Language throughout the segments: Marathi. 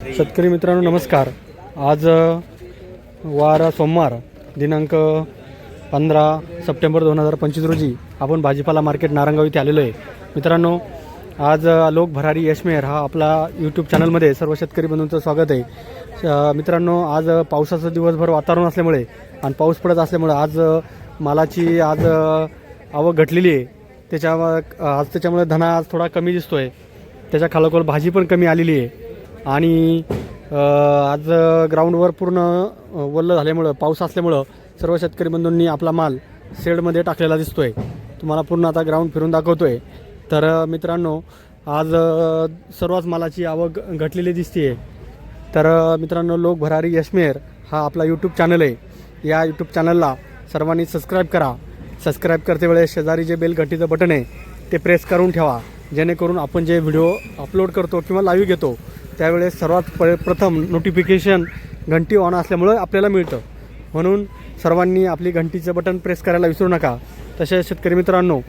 शेतकरी मित्रांनो नमस्कार. आज वार सोमवार दिनांक पंधरा सप्टेंबर दोन हजार पंचवीस रोजी आपण भाजीपाला मार्केट नारंगाव इथे आलेलो आहे. मित्रांनो आज लोक आलोक भरारी यशमेर हा आपला यूट्यूब चॅनलमध्ये सर्व शेतकरी बंधूंचं स्वागत आहे. मित्रांनो आज पावसाचं दिवसभर वातावरण असल्यामुळे आणि पाऊस पडत असल्यामुळे आज मालाची आज आवक घटलेली आहे. त्याच्या आज त्याच्यामुळे धना आज थोडा कमी दिसतो आहे त्याच्या खालोखाल भाजी पण कमी आलेली आहे. आणि आज ग्राउंडवर पूर्ण वल्ल झाल्यामुळं पाऊस असल्यामुळं सर्व शेतकरी बंधूंनी आपला माल शेडमध्ये टाकलेला दिसतो आहे तुम्हाला पूर्ण आता ग्राउंड फिरून दाखवतो आहे तर मित्रांनो आज सर्वच मालाची आवक घटलेली दिसते आहे तर मित्रांनो लोक भरारी यशमेर हा आपला यूट्यूब चॅनल आहे. या यूट्यूब चॅनलला सर्वांनी सबस्क्राईब करा. सबस्क्राईब करते वेळेस शेजारी जे बेल घटीचं बटन आहे ते प्रेस करून ठेवा. जेणेकरून आपण जे व्हिडिओ अपलोड करतो किंवा लाईव्ह घेतो त्यावेळेस सर्वात प प्रथम नोटिफिकेशन घंटी ऑन असल्यामुळं आपल्याला मिळतं. म्हणून सर्वांनी आपली घंटीचं बटन प्रेस करायला विसरू नका. तसेच शेतकरी मित्रांनो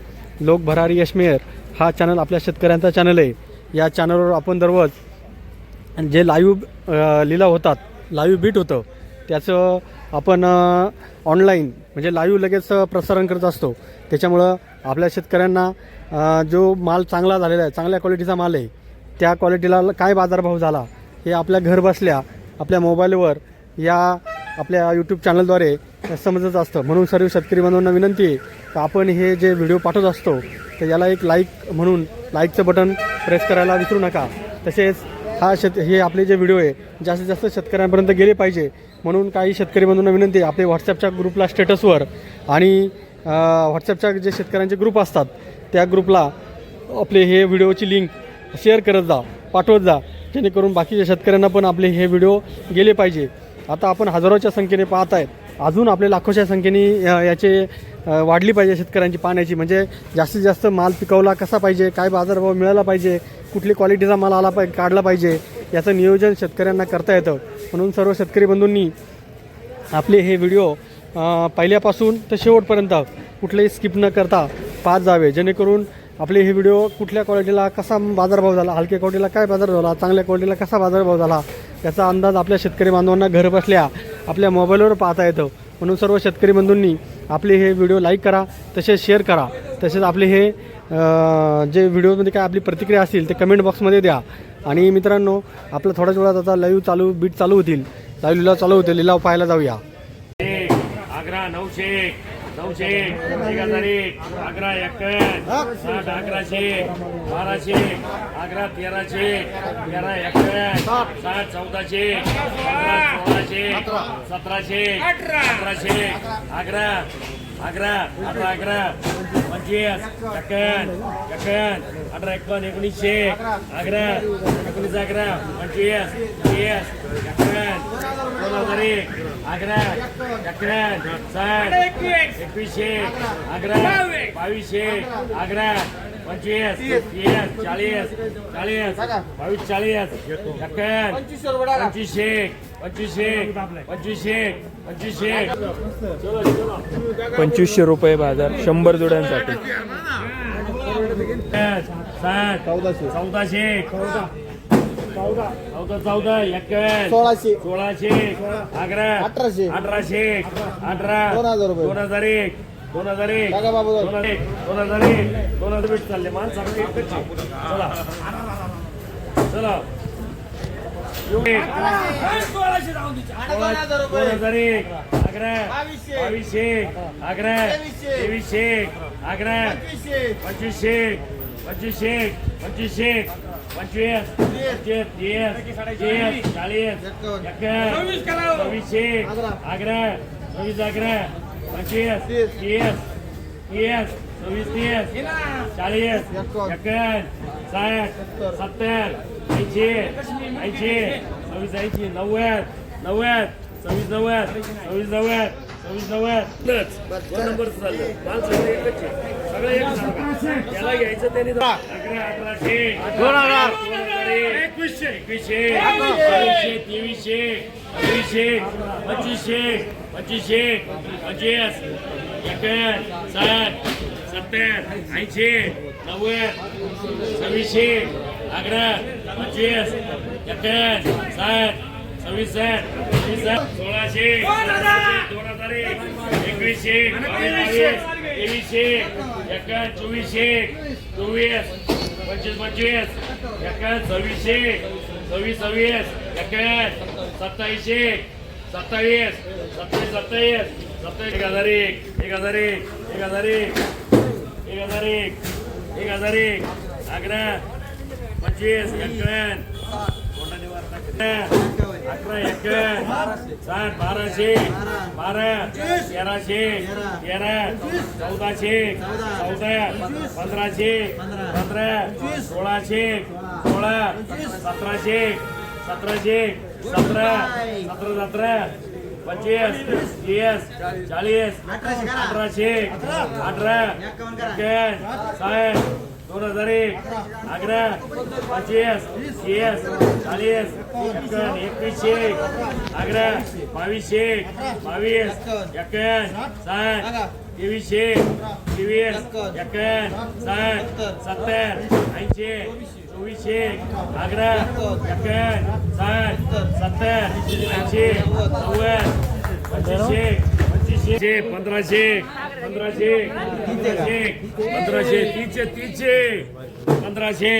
लोक भरारी यशमेअर हा चॅनल आपल्या शेतकऱ्यांचा चॅनल आहे. या चॅनलवर आपण दररोज आणि जे लाईव्ह लिलाव होतात लाईव्ह बीट होतं त्याचं आपण ऑनलाईन म्हणजे लाईव्ह लगेच प्रसारण करत असतो. त्याच्यामुळं आपल्या शेतकऱ्यांना जो माल चांगला झालेला आहे चांगल्या क्वालिटीचा माल आहे त्या क्वालिटीला काय बाजारभाव झाला हे आपल्या घर बसल्या आपल्या मोबाईलवर या आपल्या यूट्यूब चॅनलद्वारे समजत असतं. म्हणून सर्व शेतकरी बांधवांना विनंती आहे की आपण हे जे व्हिडिओ पाठवत असतो तर याला एक लाईक म्हणून लाईकचं बटन प्रेस करायला विसरू नका. तसेच हा शेत हे आपले जे व्हिडिओ आहे जास्तीत जास्त शेतकऱ्यांपर्यंत गेले पाहिजे. म्हणून काही शेतकरी बंधूंना विनंती आहे आपले व्हॉट्सअपच्या ग्रुपला स्टेटसवर आणि व्हॉट्सॲपच्या व्हॉट्सअपच्या जे शेतकऱ्यांचे ग्रुप असतात त्या ग्रुपला आपले हे व्हिडिओची लिंक शेअर करत जा पाठवत जा जेणेकरून बाकीच्या शेतकऱ्यांना पण आपले हे व्हिडिओ गेले पाहिजे. आता आपण हजारोच्या संख्येने पाहत आहेत. अजून आपले लाखोच्या संख्येने याचे वाढली पाहिजे शेतकऱ्यांची पाण्याची. म्हणजे जास्तीत जास्त माल पिकवला कसा पाहिजे काय बाजारभाव मिळाला पाहिजे कुठली क्वालिटीचा माल आला पाहिजे काढला पाहिजे याचं नियोजन शेतकऱ्यांना करता येतं. म्हणून सर्व शेतकरी बंधूंनी आपले हे व्हिडिओ पहिल्यापासून तर शेवटपर्यंत कुठलेही स्किप न करता पाच जावे. जेणेकरून आपले हे व्हिडिओ कुठल्या क्वालिटीला कसा बाजारभाव झाला? हलक्या क्वालिटीला काय बाजार झाला? चांगल्या क्वालिटीला कसा बाजारभाव झाला? याचा अंदाज आपल्या शेतकरी बांधवांना घर बसल्या आपल्या मोबाईलवर पाहता येतं. म्हणून सर्व शेतकरी बंधूंनी आपले हे व्हिडिओ लाईक करा तसेच शेअर करा. तसेच आपले हे जे व्हिडिओमध्ये काय आपली प्रतिक्रिया असतील ते कमेंट बॉक्समध्ये द्या. आणि मित्रांनो आपलं थोड्याच वेळात आता लाईव्ह चालू बीट चालू होतील. लाईव्ह लिलाव चालू होतील. लिलाव पाहायला जाऊया. आग्रा नऊशे नऊशे एक हजार एक साठ अकराशे बाराशे आग्रा तेराशे तेरा एक्कावन्न साठ चौदाशे सोळाशे सतराशे अठराशे आग्रा आग्रा अठरा अकरा पंचवीस एक्कावन्न एक्कावन्न अठरा एकावन्न एकोणीसशे आग्रा एकोणीस अकरा पंचवीस वीस एक्कावन्न एक आग्रा एक्कावन्न साठ एकवीसशे आग्रा बावीसशे आग्रा पंचवीस तीस चाळीस चाळीस बावीस चाळीस एक्कावन्न पंचवीसशे पंचवीसशे पंचवीसशे पंचवीसशे. पंचवीसशे रुपये बाजार शंभर जोड्यांसाठी. साठ चौदाशे चौदाशे चौदा. चौदा सोळाशे. सोळाशे अकरा अठराशे. अठराशे अठरा दोन हजार रुपये. दोन हजार एक दोन हजार एक बाबू दोन. हजार एक दोन हजार एक दोन हजार बीट चालले. माणसं आपली एकच आहे. चला. चला. दोन हजार एक अकरा बावीसशे. अकरा तेवीसशे. अकरा पंचवीसशे पंचवीसशे पंचवीसशे पंचवीस पंचवीस तीस तीस चाळीस एक्कावन्न सव्वीसशे अकरा सव्वीस अकरा पंचवीस तीस तीस सव्वीस तीस चाळीस एक्कावन्न साठ सत्तर ऐंशी ऐंशी सव्वीस ऐंशी नव्वद नव्वद सव्वीस नव्वद सव्वीस नव्वद सव्वीस त्याला घ्यायचं त्याने दोन हजार. एकवीसशे. एकवीसशे. बावीसशे तेवीसशे चोवीसशे पंचवीसशे पंचवीसशे पंचवीस एक्कावन्न साठ सत्तर ऐंशी नव्वद सव्वीसशे अकरा पंचवीस एक्क्याण्णव साठ सव्वीस सोळाशे दोन हजार एक एकवीसशे तेवीसशे एका चोवीसशे चोवीस पंचवीस पंचवीस एका सव्वीसशे सव्वीस सव्वीस एका सत्तावीसशे सत्तावीस सत्तावीस सत्तावीस सत्तावीस एक हजार एक एक हजार एक एक हजार एक एक हजार एक एक हजार एक अकरा पंचवीस एक्क्याण्णव अकरा एक साठ बाराशे बारा तेराशे तेरा चौदाशे चौदा पंधराशे पंधरा सोळाशे सोळा सतराशे सतराशे सतरा सतरा सतरा पंचवीस तीस चाळीस अठराशे अठरा एक्क्याण्णव साठ दोन हजार एक. अकरा पंचवीस तीस चाळीस एक्क्याण्णव एकवीसशे अकरा बावीसशे बावीस एक्क्याण्णव साठ तेवीसशे तेवीस एक्क्याण्णव साठ सत्तर ऐंशी चोवीसशे अकरा एक्क्याण्णव साठ सत्तर ऐंशी नव्वद पंचवीसशे पंचवीसशे पंधराशे पंधराशे पंधराशे पंधराशे पंधराशे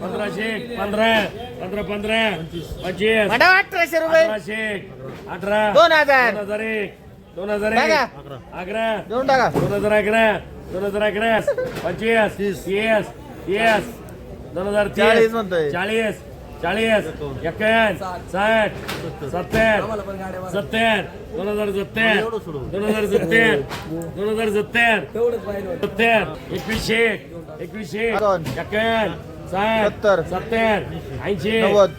पंधराशे पंधरा पंधरा पंधरा पंचवीस अठराशे रुपये अठराशे अठरा दोन हजार. दोन हजार एक दोन हजार एक टाका. अकरा देऊन टाका दोन हजार अकरा दोन हजार अकरा पंचवीस तीस तीस दोन हजार चाळीस म्हणतोय. चाळीस चाळीस एक्क्याण्णव साठ सत्तर सत्तर दोन हजार सत्तर दोन हजार सत्तर दोन हजार सत्तर सत्तर एकवीसशे एकवीसशे. एक्क्याण्णव साठ सत्तर. सत्तर ऐंशी नव्वद.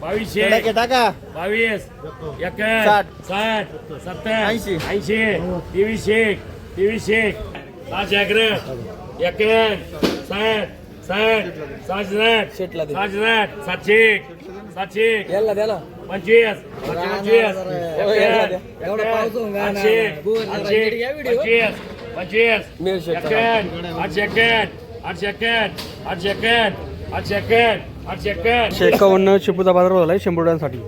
बावीसशे टाके बावीस एक्क्याण्णव साठ. सत्तर ऐंशी. ऐंशी तेवीसशे तेवीसशे सहाशे अकरा एक्क्याण्णव साठ साठ सहाशे साठ शेटला दे. सहाशे साठ सातशे सातशे द्याला पंचवीस सातशे पंचवीस एवढा द्या. एवढा पाऊस होऊन एक्क्याण्णव, गाणं. आठशे बोल, आठशे नीट घ्या व्हिडिओ. पंचवीस पंचवीस मिळू शकतं. एक्क्याण्णव आठशे एक्क्याण्णव आठशे एक्क्याण्णव आठशे एक्क्याण्णव आठशे एक्क्याण्णव आठशे एक्क्याण्णव एकशे एकावन्न चिपूचा बाजार आहे शंभर रुपयांसाठी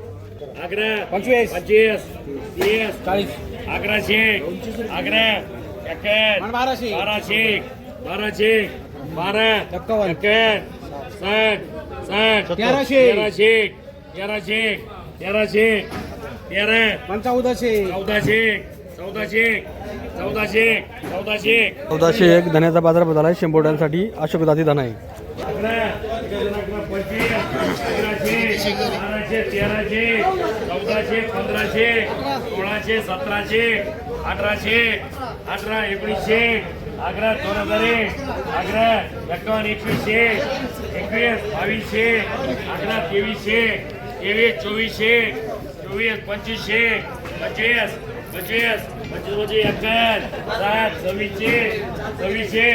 अकरा पंचवीस पंचवीस तीस चाळीस अकराशे अकरा एक्क्याण्णव बाराशे. बाराशे बाराशे बारा एक्कावन्न. एक्क्याण्णव साठ साठ तेराशे. तेराशे. तेराशे तेराशे तेरा. चौदाशे चौदाशे चौदाशे चौदाशे चौदाशे. चौदाशे एक धन्याचा बाजार झाला आहे शंभर रुपयांसाठी अशोक दाती धन आहे. बाराशे तेराशे चौदाशे पंधराशे सोळाशे सतराशे अठराशे अठरा एकोणीसशे अकरा दोन हजार एक अकरा एकावन्न एकवीसशे एकवीस बावीसशे अकरा तेवीसशे तेवीस चोवीसशे चोवीस पंचवीसशे पंचवीस पंचवीस पंचवीस म्हणजे एकावन्न साठ सव्वीसशे सव्वीसशे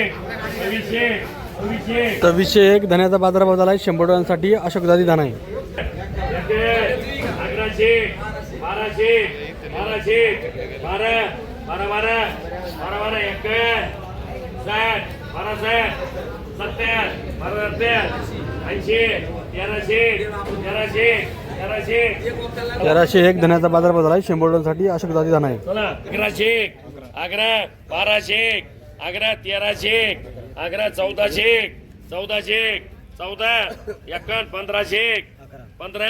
सव्वीसशे सव्वीसशे सव्वीसशे एक धन्याचा बाजार भाव झाला आहे शंभर रुपयांसाठी अशोक दादी धन आहे अकराशे बाराशे बाराशे बारा बारा बारा बारा बारा एक साठ बारा साठ सत्तर बारा सत्तर ऐंशी तेराशे तेराशे तेराशे. तेराशे एक धन्याचा बाजार झाला आहे. शंभर रुपयांसाठी अशोक दादी धन आहे. चला अकराशे अकरा बाराशे अकरा तेराशे अकरा चौदाशे चौदाशे चौदा एकावन्न पंधराशे पंधरा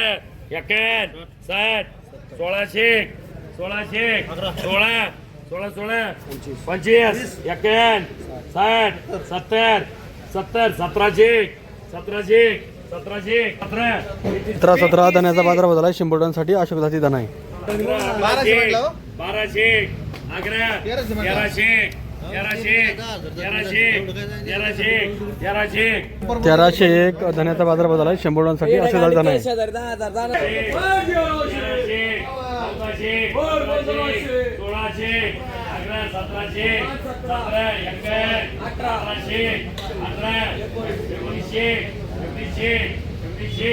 एकावन्न साठ सोळाशे सोळाशे सोळा सोळा सोळा पंचवीस एकावन्न साठ सत्तर सत्तर सतराशे सतराशे सतराशे सतरा. सतरा सतरा धन्याचा बाजार झाला आहे शंभर रुपयांसाठी अशोक दादी धन आहे. बाराशे हो? बाराशे अकरा तेराशे. तेराशे तेराशे तेराशे तेराशे तेराशे. तेराशे एक धन्याचा बाजार झाला आहे शंभर रुपयांसाठी अशोक दादी धन आहे. सोळाशे सतराशे सतरा एकावन्न अठराशे अठरा एकोणीसशे एकोणीसशे एकोणीसशे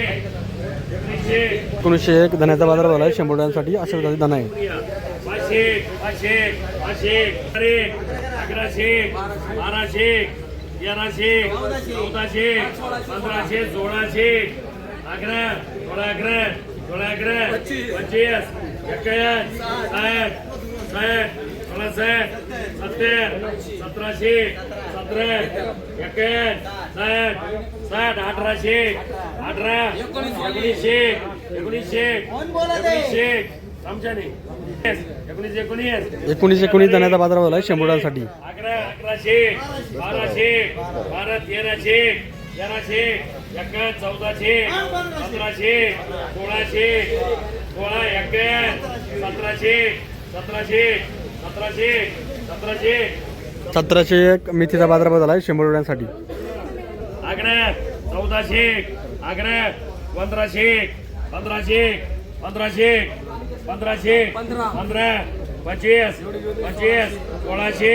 एकोणीसशे. एकोणीसशे एक धन्याचा बाजार भाव झाला आहे. शंभर रुपयांसाठी दादी धन आहे. पाचशे पाचशे पाचशे. अरे अकराशे बाराशे तेराशे चौदाशे पंधराशे सोळाशे. अकरा सोळा अकरा सोळा अकरा. पंचवीस एक्कावन्न साठ साठ. साठ सत्तर सतराशे सतरा एक्कावन्न साठ साठ अठराशे अठरा एकोणीसशे एकोणीसशे एकोणीसशे एकोणीस एकोणीस धन्याचा बाजारभाव आहे शंभरासाठी अकरा अकराशे बाराशे बारा तेराशे तेराशे एक्कावन्न चौदाशे सतराशे सोळाशे सोळा एक्कावन्न सतराशे सतराशे सतराशे सतराशे सतराशे. एक मेथीचा बाजारभाव झाला आहे शंभर रुपयांसाठी चौदाशे अकरा पंधराशे पंधराशे पंधराशे पंधराशे पंधरा. पंचवीस पंचवीस सोळाशे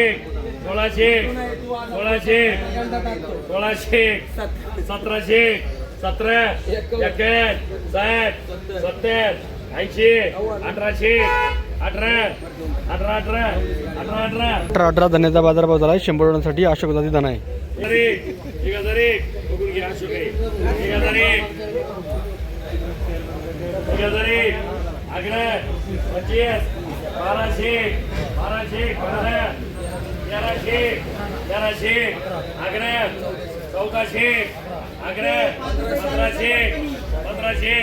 सोळाशे सोळाशे सोळाशे सतराशे सतरा. एक्याण्णव साठ. सत्तर. ऐंशी. अठराशे. अठरा अठरा धन्याचा बाजारभाव झाला आहे शंभर रुपयांसाठी अशोक जाती धन आहे. बाराशे बाराशे तेराशे तेराशे चौदाशे अकरा पंधराशे पंधराशे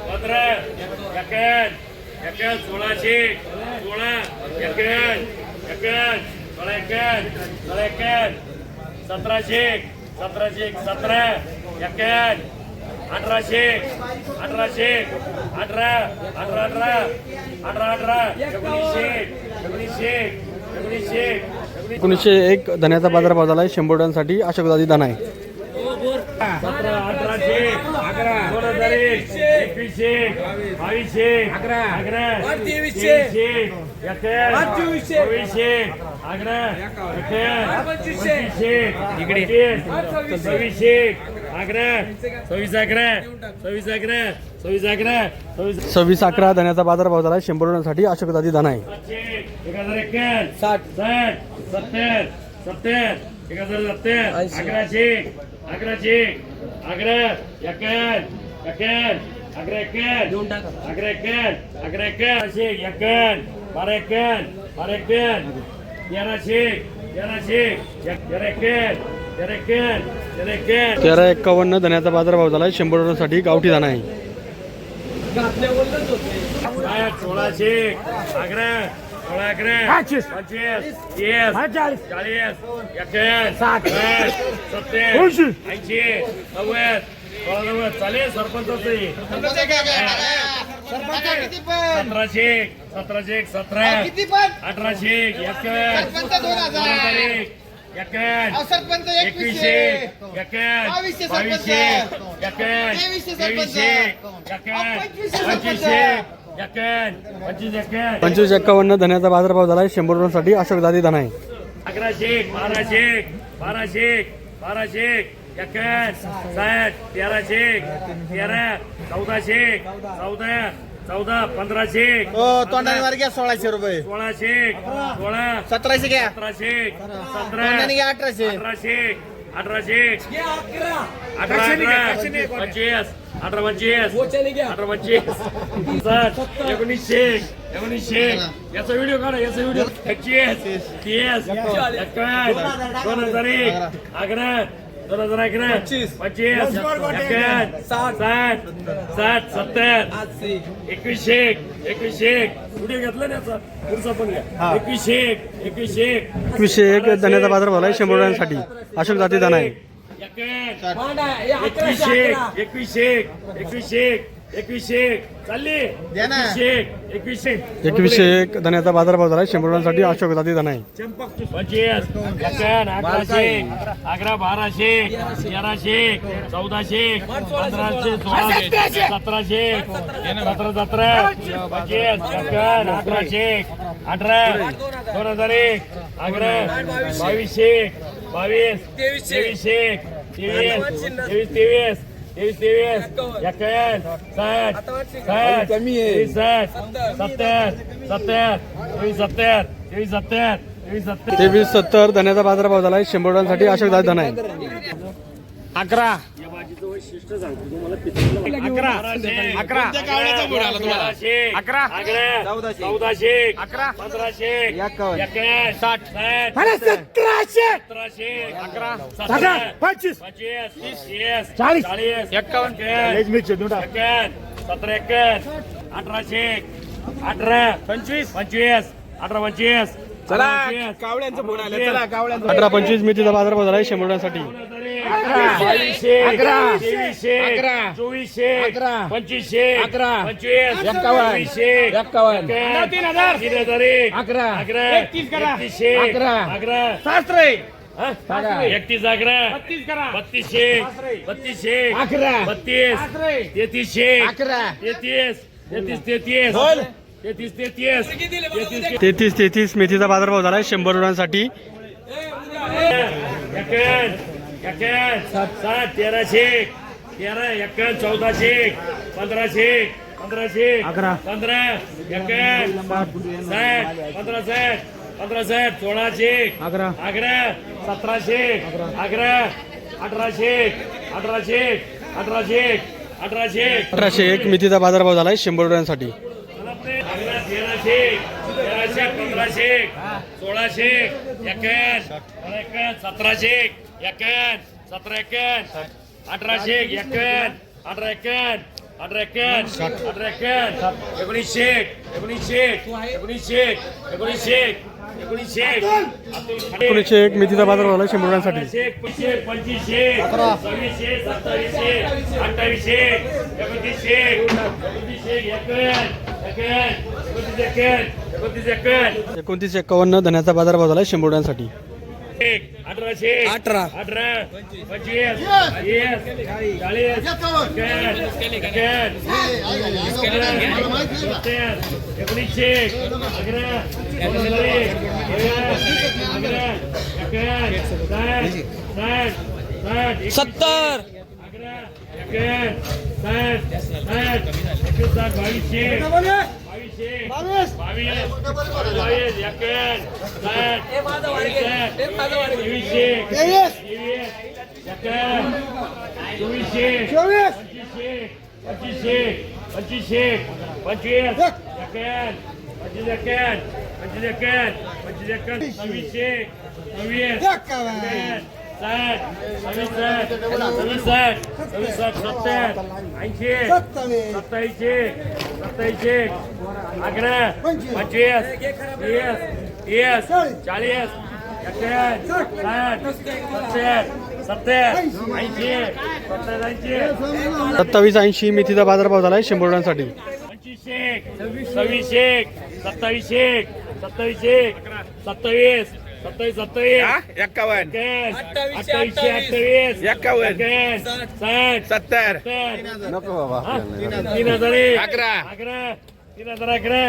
पंधरा एक्याण्णव सोळाशे सोळा एक्याण्णव एक्याण्णव सोळा एक्याण्णव सोळा एक्याण्णव सतराशे सतराशे सतरा एक्याण्णव अठराशे अठराशे अठरा अठरा अठरा अठरा अठरा एकोणीसशे एकोणीसशे एकोणीसशे एकोणीस एकोणीसशे एक धन्याचा बाजारभाव झाला आहे शंभर रुपयांसाठी अशोक जाती धन आहे सतरा अठराशे अकरा दोन हजार एक. तेवीसशे पंचवीसशे इकडे. सव्वीस अकरा सव्वीस अकरा सव्वीस अकरा सव्वीस सव्वीस अकरा धन्याचा बाजारभाव झाला. शंभर रुपयांसाठी अशोक जाती धन आहे. एक हजार एक्क्याण्णव साठ. साठ सत्तर सत्तर एक हजार सत्तर अकराशे अकराशे अकरा एक्क्याण्णव एक्क्याण्णव तेराशे तेराशे तेरा एक्कावन्न धन्याचा बाजारभाव झाला शंभर रुपयांसाठी गावठी धन आहे. सोळाशे. अकरा सोळा अकरा पंचवीस. तीस. चाळीस. साठ. सत्तर. ऐंशी. नव्वद. चालेल सरपंच सतराशे सतराशे एक सतरा किती पण? अठराशे एक सरपंच एकवीसशे एकवीसशे पंचवीस एक्कावन्न धन्याचा बाजारभाव झाला. आहे शंभर रुपयांसाठी अशोक जाती धन आहे अकराशे बाराशे बाराशे बाराशे एक्याण्णव साठ तेराशे तेरा चौदाशे चौदा चौदा पंधराशे हो तोंडाने वर घ्या सोळाशे रुपये. सोळाशे सोळा सतराशे घ्या. सतराशे सतरा तोंडाने घ्या अठराशे. अठराशे अठराशे अठरा अठरा पंचवीस अठरा पंचवीस अठरा पंचवीस एकोणीसशे एकोणीसशे याचा व्हिडिओ काढा याचा व्हिडिओ. पंचवीस तीस एक्कावन्न दोन हजार एक अकरा. दोन हजार अकरा पंचवीस. एक्कावन्न साठ. साठ. सत्तर. एकवीसशे एकवीसशे व्हिडिओ घेतला ना याचा? पुढचा पण घ्या. एकवीसशे एकवीसशे एकवीसशे एक. धन्याचा बाजारभाव आहे शंभर रुपयांसाठी. अशोक जाती धन आहे एकवीसशे एकवीसशे एकवीसशे एकवीसशे चालली. द्या ना. एकवीसशे एकवीसशे एक. धन्याचा बाजारभाव झाला आहे शंभर रुपयांसाठी अशोक जाती धन आहे पंचवीस एक्याण्णव अकराशे अकरा बाराशे तेराशे चौदाशे पंधराशे सोळाशे सतराशे सतरा सतरा. पंचवीस एक्याण्णव अकराशे अठरा दोन हजार एक. अकरा बावीसशे बावीस तेवीसशे तेवीस तेवीस तेवीस. तेवीस साठ साठ तेवीस साठ सत्तर सत्तर तेवीस सत्तर तेवीस सत्तर तेवीस सत्तर तेवीस सत्तर धन्याचा बाजारभाव झाला आहे शंभर रुपयांसाठी अशोक जाती धन आहे अकरा. अकरा. अकरा. अकरा. अकरा. चौदाशे. अकरा. पंधराशे साठ. साठ. सतराशे. सतराशे. अकरा. सतरा पंचवीस. पंचवीस. तीस. चाळीस. चाळीस. एक्कावन्न सतरा एक्याण्णव अठराशे अठरा. पंचवीस. पंचवीस. अठरा पंचवीस. चला कावळ्यांचा फोन आला. चला कावळ्यांचा अठरा पंचवीस मेथीचा बाजारभाव झाला आहे बावीसशे अकरा. अकरा. चोवीसशे अकरा. पंचवीसशे अकरा. पंचवीस एक्कावन्न. वीसशे एक्कावन्न. तीन हजार. तीन हजार एक. अकरा. अकरा. एकतीसशे. अकरा. अकरा. शास्त्र एकतीस अकरा. बत्तीस करा. बत्तीसशे. बत्तीसशे. अकरा. बत्तीस. तेहतीसशे. अकरा. तेहतीस. तेहतीस तेहतीस. तेहतीस तेहतीस. तेहतीस तेहतीस तेहतीस. मेथीचा बाजारभाव झाला आहे शंभर रुपयांसाठी. सात तेराशे. तेरा एक्याण्णव चौदाशे. पंधराशे पंधराशे. अकरा. पंधरा एक्याण्णव साठ पंधरा साठ पंधरा साठ सोळाशे. अकरा. अकरा सतराशे. अकरा अठराशे. अठराशे. अठराशे. अठराशे. अठराशे एक मेथीचा बाजारभाव झाला आहे शंभर रुपयांसाठी. તેરા શેખ તેરા શેખ પંદરા શેખ સોળા શેખ એકેન એકેન સતરા શેખ એકેન સતરા એકેન અઢાર શેખ એકેન અઢાર એકેન અઢાર એકેન અઢાર એકેન ઓગણીસ શેખ ઓગણીસ શેખ ઓગણીસ शे ઓગણીસ શેખ एकोणीसशे एक मेथीचा बाजार वाला शिंबरण्यासाठी पंचवीसशे सत्तावीसशे अठ्ठावीसशे एकोणतीसशे एकोणतीसशे एकोणतीस एक्कावन्न धन्याचा बाजार भाव झाला शिंबोड्यांसाठी. अठरा. अठरा. पंचवीस. अकरा. सत्तर बावीसशे बावीसशे बावीस बावीस एकवीसशे चोवीसशे चोवीस पंचवीसशे पंचवीसशे पंचवीस पंचवीस एक्याण पंचवीस एक्याण पंचवीस एक्याण सव्वीसशे सव्वीस साठ सव्वीस साठ सव्वीस साठ सत्तर ऐंशी सत्तावीस. सत्तावीस अकरा पंचवीस. तीस तीस चाळीस. सत्तावीस ऐंशी मेथीचा बाजारभाव झालाय शंभरसाठी सव्वीस एक सत्तावीस एक सत्तावीस एक सत्तावीस सत्तावीस सत्तावीस एक्कावन्न अठ्ठावीसशे अठ्ठावीस एक्कावन्न. साठ सत्तर नको बाबा हा? तीन हजार अकरा. अकरा तीन हजार अकरा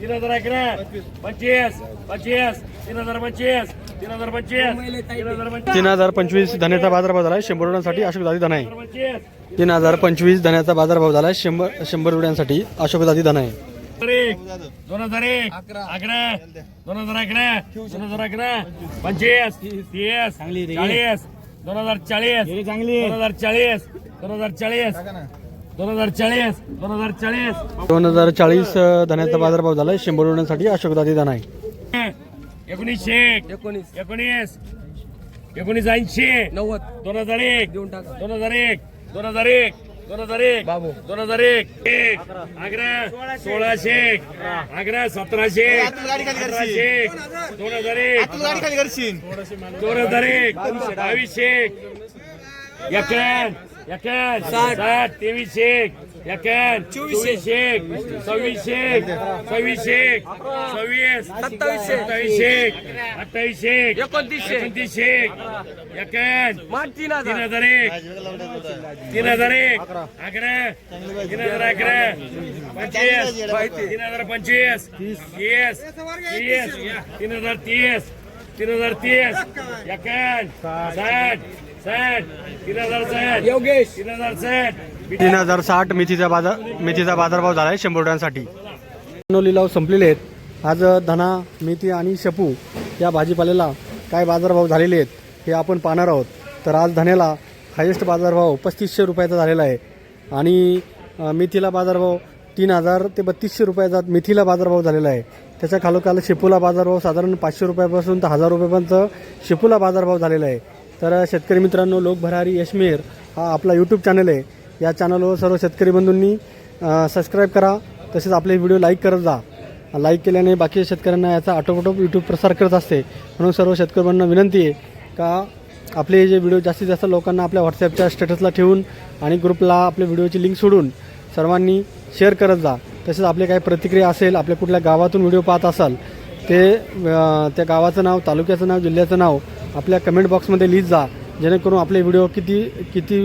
तीन हजार अकरा पंचवीस पंचवीस तीन हजार पंचवीस तीन हजार पंचवीस तीन हजार पंचवीस तीन हजार पंचवीस धन्याचा बाजारभाव झाला शंभर रुपयांसाठी अशोक दादी धन आहे पंचवीस तीन हजार पंचवीस धन्याचा बाजारभाव झाला शंभर शंभर रुपयांसाठी अशोक दादी धन आहे दोन हजार एक अकरा दोन हजार अकरा दोन हजार अकरा पंचवीस तीस चाळीस दोन हजार चाळीस चांगली दोन हजार चाळीस दोन हजार चाळीस दोन हजार चाळीस दोन हजार चाळीस दोन हजार चाळीस धान्याचा बाजारभाव झाला आहे शंभर रुपयांसाठी अशोक दादी धन आहे एकोणीसशे एकोणीस एकोणीस एकोणीस ऐंशी नव्वद दोन हजार एक दोन हजार एक दोन हजार एक दोन हजार एक. बाबू. दोन हजार एक. एक. आग्रा सोळाशे एक. आग्रा सतराशे सतराशे एक. दोन हजार एक. दोन हजार एक. बावीसशे एक. एक साठ. तेवीसशे एक. चोवीस एक सव्वीस एक सव्वीस एक सव्वीस सत्तावीस सत्तावीस एक अठ्ठावीस एक एकोणतीस एकोणतीस एक तीन हजार एक तीन हजार एक अकरा तीन हजार अकरा पंचवीस तीन हजार पंचवीस तीस तीस तीन हजार तीस तीन हजार तीस. एक्याण्णव साठ. साठ. तीन हजार साठ. योगेश. तीन हजार साठ. तीन हजार साठ मेथीचा बाजार मेथीचा बाजारभाव झाला आहे शंभर रुपयांसाठी. नो लिलाव संपलेले आहेत. आज धना मेथी आणि शपू या भाजीपाल्याला काय बाजारभाव झालेले आहेत हे आपण पाहणार आहोत. तर आज धन्याला हायेस्ट बाजारभाव पस्तीसशे रुपयाचा झालेला आहे. आणि मेथीला बाजारभाव तीन हजार ते बत्तीसशे रुपयाचा मेथीला बाजारभाव झालेला आहे. त्याच्या खालोखाल शेपूला बाजारभाव साधारण पाचशे रुपयापासून तर हजार रुपयापर्यंत शेपूला बाजारभाव झालेला आहे. तर शेतकरी मित्रांनो लोकभरारी यशमेर हा आपला यूट्यूब चॅनल आहे. या चॅनलवर सर्व शेतकरी बंधूंनी सबस्क्राईब करा. तसेच आपले व्हिडिओ लाईक करत जा. लाईक केल्याने बाकी शेतकऱ्यांना याचा आटोपटोप यूट्यूब प्रसार करत असते. म्हणून सर्व शेतकऱ्यांना विनंती आहे का आपले जे व्हिडिओ जास्तीत जास्त लोकांना आपल्या व्हॉट्सॲपच्या स्टेटसला ठेवून आणि ग्रुपला आपल्या व्हिडिओची लिंक सोडून सर्वांनी शेअर करत जा. तसेच आपले काही प्रतिक्रिया असेल आपल्या कुठल्या गावातून व्हिडिओ पाहत असाल ते त्या गावाचं नाव तालुक्याचं नाव जिल्ह्याचं नाव आपल्या कमेंट बॉक्समध्ये लिहित जा. जेणेकरून आपले व्हिडिओ किती किती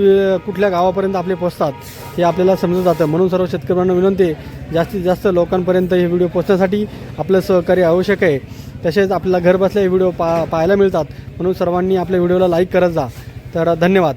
कुठल्या गावापर्यंत आपले पोचतात हे आपल्याला समजत जातं. म्हणून सर्व शेतकऱ्यांना विनंती आहे जास्तीत जास्त लोकांपर्यंत हे व्हिडिओ पोचण्यासाठी आपलं सहकार्य आवश्यक आहे. तसेच आपल्याला घर बसल्या हे व्हिडिओ पा पाहायला मिळतात. म्हणून सर्वांनी आपल्या व्हिडिओला लाईक करत जा. तर धन्यवाद.